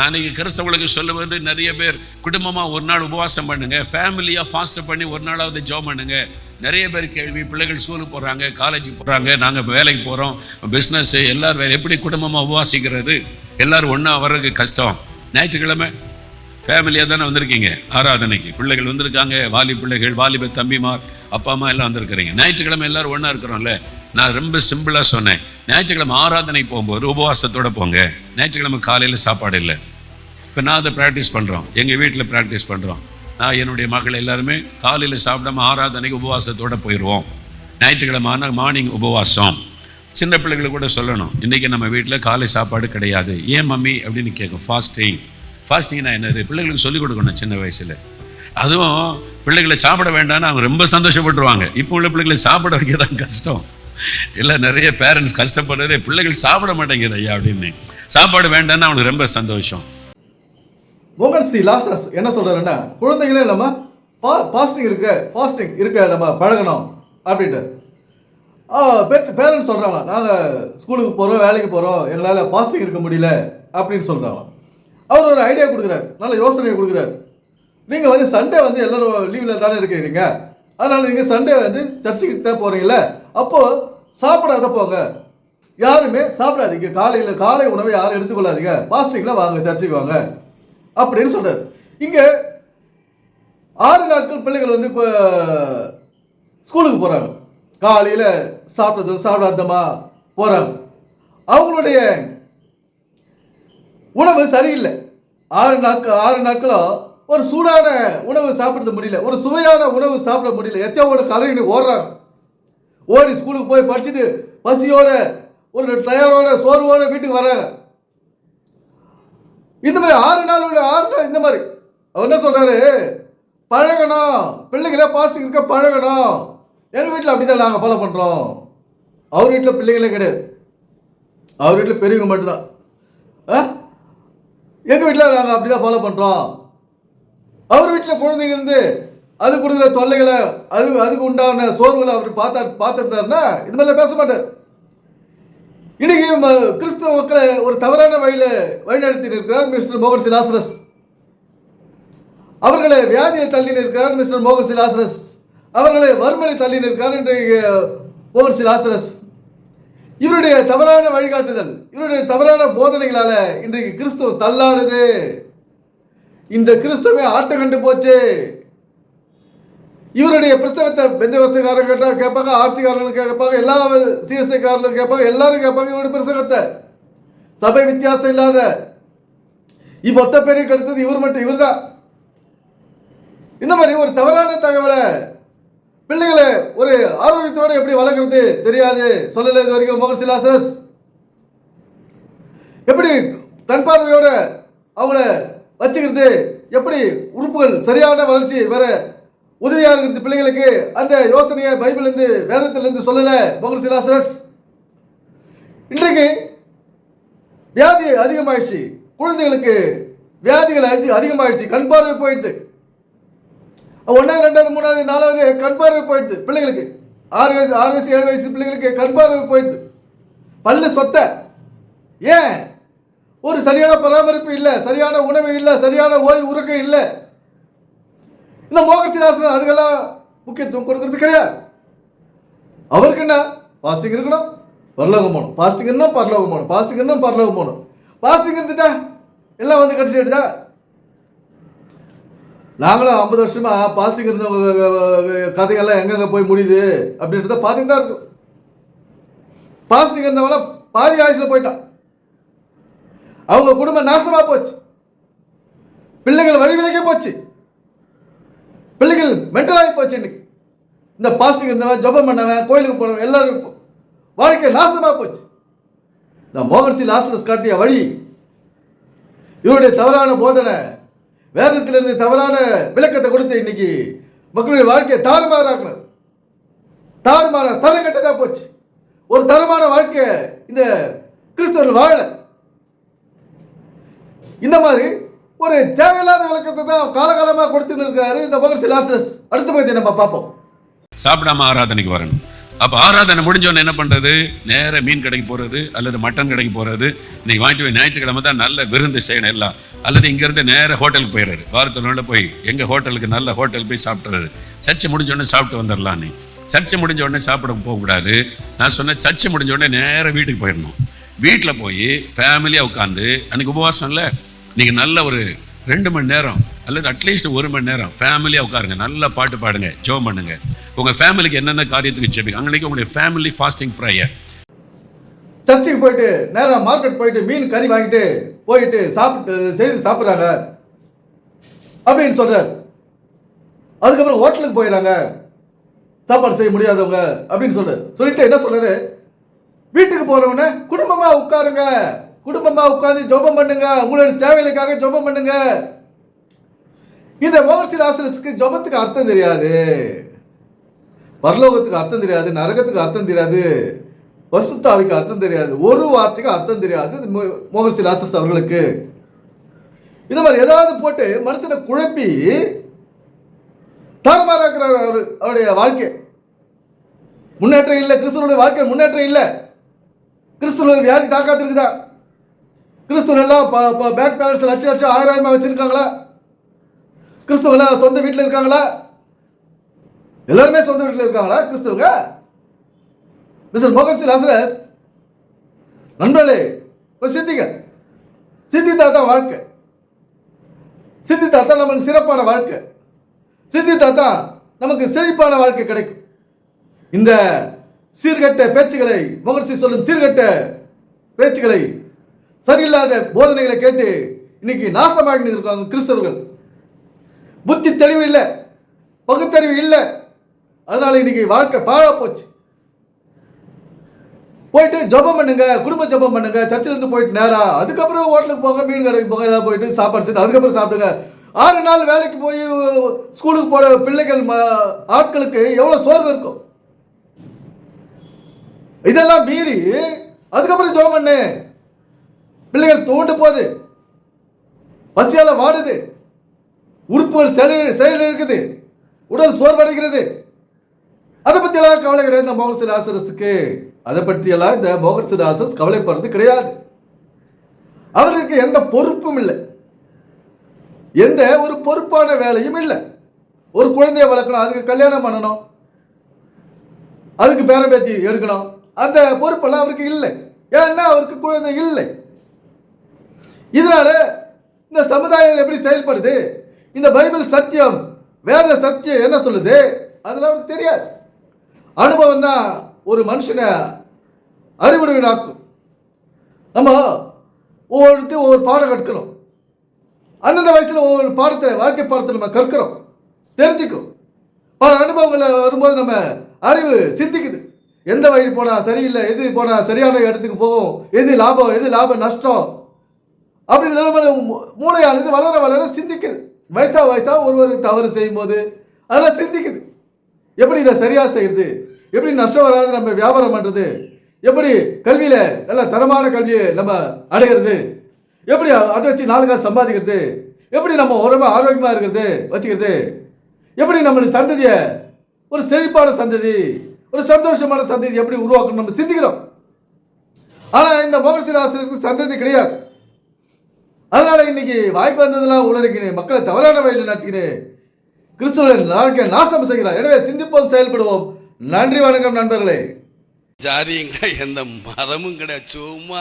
நான் இன்னைக்கு கிறிஸ்தவங்களுக்கு சொல்லுவது நிறைய பேர் குடும்பமாக ஒரு நாள் உபவாசம் பண்ணுங்க ஃபேமிலியாக ஃபாஸ்ட் பண்ணி ஒரு நாளாவது ஜாப் பண்ணுங்க. நிறைய பேர் கேள்வி பிள்ளைகள் ஸ்கூலுக்கு போகிறாங்க காலேஜுக்கு போகிறாங்க நாங்கள் வேலைக்கு போகிறோம் பிஸ்னஸ் எல்லோரும் வேலை எப்படி குடும்பமாக உபவாசிக்கிறது? எல்லோரும் ஒன்றா வர்றதுக்கு கஷ்டம். ஞாயிற்றுக்கிழமை ஃபேமிலியாக தானே வந்திருக்கீங்க? ஆராதனைக்கு. பிள்ளைகள் வந்திருக்காங்க வாலி பிள்ளைகள் வாலிப தம்பிமார் அப்பா அம்மா எல்லாம் வந்திருக்கிறீங்க. ஞாயிற்றுக்கிழமை எல்லாரும் ஒன்றா இருக்கிறோம்ல? நான் ரொம்ப சிம்பிளாக சொன்னேன். ஞாயிற்றுக்கிழமை ஆராதனை போகும்போது உபவாசத்தோட போங்க. ஞாயிற்றுக்கிழமை காலையில் சாப்பாடு இல்லை. இப்போ நான் அதை ப்ராக்டிஸ் பண்ணுறோம் எங்கள் வீட்டில் ப்ராக்டிஸ் பண்ணுறோம் நான் என்னுடைய மக்கள் எல்லாருமே காலையில் சாப்பிடாம ஆராதனைக்கு உபவாசத்தோட போயிடுவோம் ஞாயிற்றுக்கிழமை ஆனால் மார்னிங் உபவாசம். சின்ன பிள்ளைகளுக்கு கூட சொல்லணும். இன்றைக்கி நம்ம வீட்டில் காலை சாப்பாடு கிடையாது. ஏன் மம்மி? அப்படின்னு கேட்கும். ஃபாஸ்டிங் ஃபாஸ்டிங்னா என்னது? பிள்ளைகளுக்கு சொல்லிக் கொடுக்கணும் சின்ன வயசில். அதுவும் பிள்ளைகளை சாப்பிட வேண்டாம்னு அவங்க ரொம்ப சந்தோஷப்பட்டுருவாங்க. இப்போ உள்ள பிள்ளைகளை சாப்பிட வைக்க தான் கஷ்டம். இல்லை நிறைய பேரண்ட்ஸ் கஷ்டப்படுறதே பிள்ளைகள் சாப்பிட மாட்டேங்குது ஐயா அப்படின்னு. சாப்பாடு வேண்டாம்னு அவனுக்கு ரொம்ப சந்தோஷம். மோகன் சி. லாசஸ் என்ன சொல்கிறாருன்னா குழந்தைகளே நம்ம ஃபாஸ்டிங் இருக்க ஃபாஸ்டிங் இருக்க நம்ம பழகணும் அப்படின்ட்டு. பேரண்ட்ஸ் சொல்கிறாங்க நாங்கள் ஸ்கூலுக்கு போகிறோம் வேலைக்கு போகிறோம் எங்களால் ஃபாஸ்டிங் இருக்க முடியல அப்படின்னு சொல்கிறாங்க அவர் ஒரு ஐடியா கொடுக்குறாரு நல்ல யோசனையை கொடுக்குறாரு. நீங்கள் வந்து சண்டே வந்து எல்லோரும் லீவில் தானே இருக்கிறீங்க? அதனால் நீங்கள் சண்டே வந்து சர்ச்சுக்கு தான் போகிறீங்கள அப்போது சாப்பிடாத போங்க. யாருமே சாப்பிடாதீங்க. காலையில் காலை உணவை யாரும் எடுத்துக்கொள்ளாதீங்க. பாஸ்டிங்கில் வாங்க சர்ச்சுக்கு வாங்க. அப்படின்னு சொல்கிறார் இங்கே ஆறு நாட்கள் பிள்ளைகள் வந்து இப்போ ஸ்கூலுக்கு போகிறாங்க காலையில் சாப்பிட்டதும் சாப்பிடாதமா போகிறாங்க அவங்களுடைய உணவு சரியில்லை. ஆறு நாட்கள் ஆறு நாட்களும் ஒரு சூடான உணவு சாப்பிட முடியல. ஒரு சுவையான உணவு சாப்பிட முடியல. எத்தனை கலைஞர் ஓடுறாங்க. ஓடி ஸ்கூலுக்கு போய் படிச்சுட்டு பசியோட ஒரு டயரோட சோர்வோட வீட்டுக்கு வராங்க. இந்த மாதிரி ஆறு நாள் உள்ள ஆறு நாள் இந்த மாதிரி. அவர் என்ன சொல்றாரு? பழகணும். பிள்ளைங்கள பாசிட்டிவ் இருக்க பழகணும். எங்கள் வீட்டில் அப்படி தான் நாங்கள் ஃபாலோ பண்ணுறோம் அவர் வீட்டில் பிள்ளைங்களே கிடையாது. அவர் வீட்டில் பெரியவங்க மட்டும்தான். ஆ? எங்கள் வீட்டில் நாங்கள் அப்படி தான் ஃபாலோ பண்ணுறோம் அவர் வீட்டில் குழந்தைங்க இருந்து அது கொடுக்குற தொல்லைகளை அது அதுக்கு உண்டான சோர்வுகளை அவர் பார்த்தா பார்த்துருந்தாருன்னா இது மாதிரிலாம் பேச மாட்டார். இன்னைக்கு ம- கிறிஸ்தவ மக்களை ஒரு தவறான வழியில வழிநடத்தி இருக்கிறார் மிஸ்டர் மோகன் சிலாசரஸ். அவர்களை வியாதியை தள்ளி நிற்கிறார் மிஸ்டர் மோகன் சிலாசரஸ். அவர்களை வறுமனை தள்ளி நிற்கிறார் இன்றைக்கு மோகன் சிலாசரஸ். இவருடைய தவறான வழிகாட்டுதல் இவருடைய தவறான போதனைகளால இன்றைக்கு கிறிஸ்தவம் தள்ளாடுது. இந்த கிறிஸ்தவ ஆட்டம் கண்டு போச்சு. இவருடைய புஸ்தகத்தை பெந்தவசக்காரங்க கேட்டால் கேட்பாங்க ஆர்சிக்காரங்களும் கேட்பாங்க எல்லா சிஎஸ்ஐக்காரர்களும் கேட்பாங்க எல்லாரும் கேட்பாங்க இவருடைய புஸ்தகத்தை. சபை வித்தியாசம் இல்லாத இப்போ பேரையும் கெடுத்தது இவர் மட்டும் இவர்தான் இந்த மாதிரி ஒரு தவறான தகவலை பிள்ளைகளை ஒரு ஆரோக்கியத்தோடு எப்படி வளர்க்குறது தெரியாது. சொல்லல இது வரைக்கும் மோகன் சிலாசஸ் எப்படி கண் பார்வையோட அவங்கள வச்சுக்கிறது எப்படி உறுப்புகள் சரியான வளர்ச்சி வேற உதவியாக இருக்கிறது பிள்ளைங்களுக்கு அந்த யோசனையை பைபிள்லேருந்து வேதத்திலிருந்து சொல்லல மோகன் சிலாசரஸ். இன்றைக்கு வியாதி அதிகமாயிடுச்சு. குழந்தைகளுக்கு வியாதிகள் அழிஞ்சு அதிகமாயிடுச்சு. கண் பார்வை போயிடுது. ஒன்றாவது ரெண்டாவது மூணாவது நாலாவது கண் பார்வை போயிடுது. பிள்ளைங்களுக்கு ஆறு வயசு ஆறு வயசு ஏழு வயசு பிள்ளைங்களுக்கு கண் பார்வை போயிடுது. பல்லு சொத்த. ஏன்? ஒரு சரியான பராமரிப்பு இல்லை சரியான உணவு இல்லை சரியான ஓய்வு உறக்கம் இல்லை. இந்த மோகசிலாசனம் அதுக்கெல்லாம் முக்கியத்துவம் கொடுக்கறது கிடையாது. அவருக்கு என்ன? பாஸ்டிங் இருக்கணும் பரலோகம் போகணும் பாஸ்டிங் இருந்தால் பரலோகம் போகணும் பாஸ்டிங் இருந்தால் பரலோகம் போகணும் பாஸ்டிங் இருந்துட்டா எல்லாம் வந்து கடிச்சிடுதா நாங்களும் ஐம்பது வருஷமா பாஸ்டிங் இருந்த கதைகள்லாம் எங்கெங்க போய் முடியுது அப்படின்றத பார்த்துட்டு தான் இருக்கும். பாஸ்டிங் இருந்தவங்கள பாதி ஆயுசில் போயிட்டான். அவங்க குடும்பம் நாசமாக போச்சு. பிள்ளைகள் வழி விலகி போச்சு. பிள்ளைகள் மென்டலாகி போச்சு இன்னைக்கு. இந்த பாஸ்டிங் இருந்தவன் ஜபம் பண்ணவன் கோயிலுக்கு போனவன் எல்லாரும் வாழ்க்கை நாசமாக போச்சு. இந்த மோகன் சி லாசரஸ் காட்டிய வழி இவருடைய தவறான போதனை வேதத்திலிருந்து தவறான விளக்கத்தை கொடுத்து இன்னைக்கு மக்களுடைய வாழ்க்கையை தாறுமாறாக்கணும் தாறுமாற தரம் கட்டதா போச்சு. ஒரு தரமான வாழ்க்கை இந்த கிறிஸ்தவர்கள் வாழ இந்த மாதிரி ஒரு தேவையில்லாத விளக்கத்தை தான் காலகாலமாக கொடுத்துன்னு இருக்காரு இந்த மகர்ஷி அடுத்த பகுதியை நம்ம பார்ப்போம். சாப்பிடாம ஆராதனைக்கு வரணும். அப்போ ஆராதனை முடிஞ்சோன்னு என்ன பண்ணுறது நேராக மீன் கடைக்கு போகிறது அல்லது மட்டன் கடைக்கு போகிறது இன்னைக்கு வாங்கிட்டு போய் ஞாயிற்றுக்கிழமை தான் நல்ல விருந்து செய்யணும் எல்லாம். அல்லது இங்கேருந்து நேராக ஹோட்டலுக்கு போயிடுறாரு வாரத்தில் போய் எங்கள் ஹோட்டலுக்கு நல்ல ஹோட்டல் போய் சாப்பிட்றது சர்ச்சை முடிஞ்சோடனே சாப்பிட்டு வந்துடலாம் நீ சர்ச்சை முடிஞ்ச உடனே சாப்பிட போகக்கூடாது. நான் சொன்னேன் சர்ச்சை முடிஞ்ச உடனே நேராக வீட்டுக்கு போயிடணும். வீட்டில் போய் ஃபேமிலியாக உட்காந்து அன்னைக்கு உபவாசம் இல்லை நீங்கள் நல்ல ஒரு ரெண்டு மணி நேரம் அல்லது அட்லீஸ்ட் ஒரு மணி நேரம் ஃபேமிலியாக உட்காருங்க. நல்லா பாட்டு பாடுங்க ஜோம் பண்ணுங்க. உங்கள் ஃபேமிலிக்கு என்னென்ன காரியத்துக்கு ஜெபிங்க அன்னைக்கு உங்களுடைய ஃபேமிலி ஃபாஸ்டிங் ப்ரேயர் சர்ச்சுக்கு போயிட்டு நேராக மார்க்கெட் போயிட்டு மீன் கறி வாங்கிட்டு போயிட்டு சாப்பிட்டு செய்து சாப்பிட்றாங்க. அப்படின்னு சொல்கிறார் அதுக்கப்புறம் ஹோட்டலுக்கு போயிடறாங்க. சாப்பாடு செய்ய முடியாதவங்க அப்படின்னு சொல்கிறார் சொல்லிட்டு என்ன சொல்கிறாரு வீட்டுக்கு போகிறவன குடும்பமாக உட்காருங்க. குடும்பமா உட்காந்து ஜோபம் பண்ணுங்க. உங்களோட தேவைகளுக்காக ஜோபம் பண்ணுங்க. இந்த மோகர்சி ஆசிரியருக்கு ஜபத்துக்கு அர்த்தம் தெரியாது. பரலோகத்துக்கு அர்த்தம் தெரியாது. நரகத்துக்கு அர்த்தம் தெரியாது. வசுத்தாவிக்கு அர்த்தம் தெரியாது. ஒரு வார்த்தைக்கு அர்த்தம் தெரியாது. மோகன்சி ராசஸ் அவர்களுக்கு. இந்த மாதிரி ஏதாவது போட்டு மனுஷனை குழப்பி தாறுமாறாக்குறார் அவர் அவருடைய வாழ்க்கை. முன்னேற்றம் இல்லை. கிறிஸ்துவனுடைய வாழ்க்கை முன்னேற்றம் இல்லை. கிறிஸ்துவனுடைய வியாதி தாக்காத்திருக்குதான் இருக்குதா கிறிஸ்துவன் எல்லாம் பேங்க் பேலன்ஸ் லட்சம் லட்சம் ஆயிரம் ஆயிரமா வச்சிருக்காங்களா? கிறிஸ்துவெல்லாம் சொந்த வீட்டில் இருக்காங்களா? எல்லாருமே சொந்த வீட்டில் இருக்காங்களா கிறிஸ்துவங்க? மிஸ்டர் மோகன்சி லாசரஸ் நண்பர்களே சிந்திங்க. சிந்தித்தா தான் வாழ்க்கை. சிந்தித்தா தான் நமக்கு சிறப்பான வாழ்க்கை. சிந்தித்தா தான் நமக்கு செழிப்பான வாழ்க்கை கிடைக்கும். இந்த சீர்கட்ட பேச்சுகளை மோகன்சி சொல்லும் சீர்கட்ட பேச்சுகளை சரியில்லாத போதனைகளை கேட்டு இன்னைக்கு நாசமாக இருக்காங்க கிறிஸ்தவர்கள். புத்தி தெளிவு இல்லை பகுத்தறிவு இல்லை. அதனால இன்னைக்கு வாழ்க்கை பாழா போச்சு. போயிட்டு ஜெபம் பண்ணுங்க குடும்ப ஜெபம் பண்ணுங்க சர்ச்சில் இருந்து போயிட்டு நேரா அதுக்கப்புறம் ஹோட்டலுக்கு போங்க மீன் கடைக்கு போங்க ஏதாவது போயிட்டு சாப்பாடு செய்து அதுக்கப்புறம் சாப்பிடுங்க. ஆறு நாள் வேலைக்கு போய் ஸ்கூலுக்கு போற பிள்ளைகள் ம- ஆட்களுக்கு எவ்வளவு சோர்வு இருக்கும். இதெல்லாம் மீறி அதுக்கப்புறம் ஜெபம் பண்ணு. பிள்ளைகள் தூண்டு போகுது. பசியால் வாடுது. உறுப்புகள் செயல் செயல் இருக்குது. உடல் சோர்வடைகிறது. அதை பற்றியெல்லாம் கவலை கிடையாது. இந்த மோகன் சிலாசரஸுக்கு அதை பற்றியெல்லாம் இந்த மோகன் சிலாசரஸ் கவலைப்படுறது கிடையாது. அவருக்கு எந்த பொறுப்பும் இல்லை. எந்த ஒரு பொறுப்பான வேலையும் இல்லை. ஒரு குழந்தைய வளர்க்கணும் அதுக்கு கல்யாணம் பண்ணணும் அதுக்கு பேரம்பேத்தி எடுக்கணும். அந்த பொறுப்பெல்லாம் அவருக்கு இல்லை. ஏன்னா அவருக்கு குழந்தை இல்லை. இதனால இந்த சமுதாயம் எப்படி செயல்படுது? இந்த பைபிள் சத்தியம் வேத சத்தியம் என்ன சொல்லுது? அதெல்லாம் அவருக்கு தெரியாது. அனுபவம் தான் ஒரு மனுஷனை அறிவுடையனாக்கும் நம்ம ஒவ்வொருத்தையும் ஒவ்வொரு பாடம் கற்கிறோம். அந்தந்த வயசில் ஒவ்வொரு பாடத்தை வாழ்க்கை பாடத்தை நம்ம கற்கிறோம். தெரிஞ்சுக்கிறோம். பல அனுபவங்கள் வரும்போது நம்ம அறிவு சிந்திக்குது. எந்த வழி போனால் சரியில்லை எது போனால் சரியான இடத்துக்கு போகும் எது லாபம் எது லாபம் நஷ்டம் அப்படி நம்ம மூளையானது வளர வளர சிந்திக்குது. வயசா வயசா ஒருவர் தவறு செய்யும்போது அதெல்லாம் சிந்திக்குது. எப்படி இதை சரியா செய்யுது எப்படி நஷ்டம் வராது நம்ம வியாபாரம் பண்றது? எப்படி கல்வியில நல்ல தரமான கல்வியை நம்ம அடைகிறது எப்படி அதை வச்சு நாலு காசு சம்பாதிக்கிறது? எப்படி நம்ம உடம்பு ஆரோக்கியமா இருக்கிறது வச்சுக்கிறது? எப்படி நம்ம சந்ததியை ஒரு செழிப்பான சந்ததி ஒரு சந்தோஷமான சந்ததி எப்படி உருவாக்கணும் நம்ம சிந்திக்கிறோம். ஆனா இந்த மோகன்சில் ஆசிரியருக்கு சந்ததி கிடையாது. அதனால இன்னைக்கு வாய்ப்பு வந்ததெல்லாம் உலருக்கினு மக்களை தவறான வழியில் நட்டினேன் கிறிஸ்துவின் வாழ்க்கை நாசம் செய்கிறார். எனவே சிந்திப்போம் செயல்படுவோம். நன்றி வணக்கம் நண்பர்களே. ஜாதியும் கிடையாது எந்த மதமும் கிடையாது. சும்மா